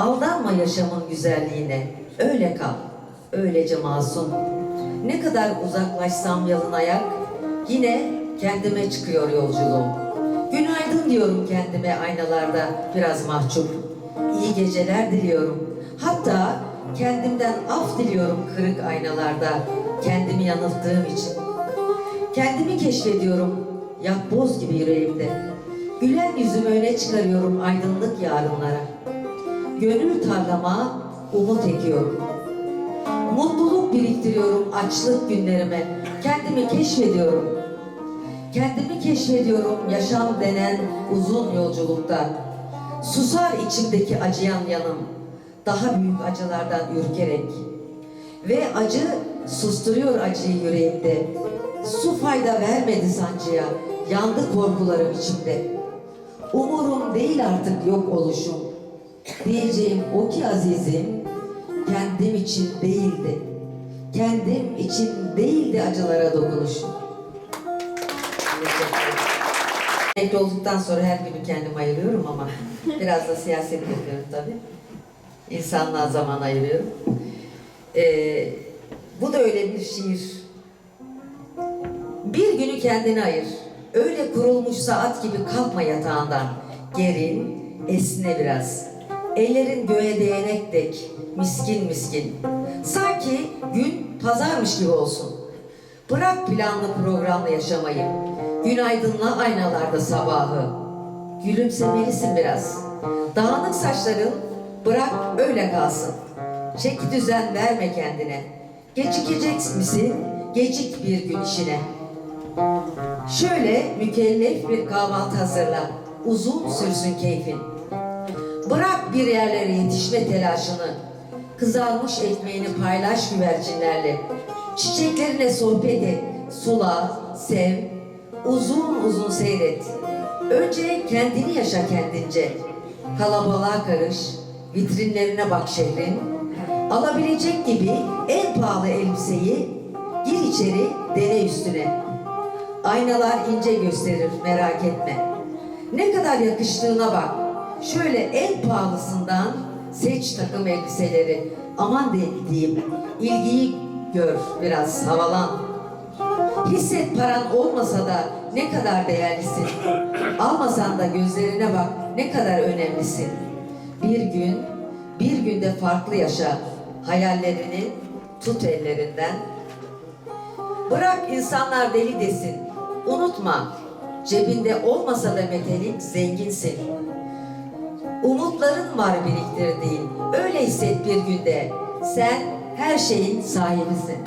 Aldanma yaşamın güzelliğine. Öyle kal. Öylece masum. Ne kadar uzaklaşsam yalın ayak, yine kendime çıkıyor yolculuğum. Günaydın diyorum kendime aynalarda biraz mahcup. İyi geceler diliyorum. Hatta kendimden af diliyorum kırık aynalarda kendimi yanılttığım için. Kendimi keşfediyorum yapboz gibi yüreğimde. Gülen yüzümü öne çıkarıyorum aydınlık yarınlara. Gönül tarlama umut ekiyorum. Mutluluk biriktiriyorum açlık günlerime. Kendimi keşfediyorum. Kendimi keşfediyorum yaşam denen uzun yolculukta. Susar içimdeki acıyan yanım. Daha büyük acılardan ürkerek. Ve acı susturuyor acıyı yüreğimde. Su fayda vermedi sancıya. Yandı korkularım içimde. Umurum değil artık yok oluşum. Diyeceğim o ki azizim, kendim için değildi. Kendim için değildi acılara dokunuşum. Emekli olduktan sonra her günü kendime ayırıyorum ama biraz da siyaset yapıyorum tabii. İnsanlığa zaman ayırıyorum. Ee, bu da öyle bir şiir. Bir günü kendine ayır. Öyle kurulmuş saat gibi kalkma yatağından. Gerin, esne biraz. Ellerin göğe değenek dek, miskin miskin. Sanki gün pazarmış gibi olsun. Bırak planlı programlı yaşamayı. Günaydınla aynalarda sabahı. Gülümsemelisin biraz. Dağınık saçların bırak öyle kalsın. Çeki düzen verme kendine. Gecikecek misin? Gecik bir gün işine. Şöyle mükellef bir kahvaltı hazırla. Uzun sürsün keyfin. Bırak bir yerlere yetişme telaşını. Kızarmış ekmeğini paylaş güvercinlerle. Çiçeklerine sohbet et. Sula, sev. Uzun uzun seyret. Önce kendini yaşa kendince. Kalabalığa karış. Vitrinlerine bak şehrin. Alabilecek gibi en pahalı elbiseyi gir içeri dene üstüne. Aynalar ince gösterir merak etme. Ne kadar yakıştığına bak. Şöyle en pahalısından seç takım elbiseleri. Aman de- diyeyim. ilgiyi gör biraz havalan. Hisset paran olmasa da ne kadar değerlisin. Almasan da gözlerine bak ne kadar önemlisin. Bir gün, bir günde farklı yaşa. Hayallerini tut ellerinden. Bırak insanlar deli desin. Unutma, cebinde olmasa da metelik zenginsin. Umutların var biriktirdiğin. Öyle hisset bir günde. Sen her şeyin sahibisin.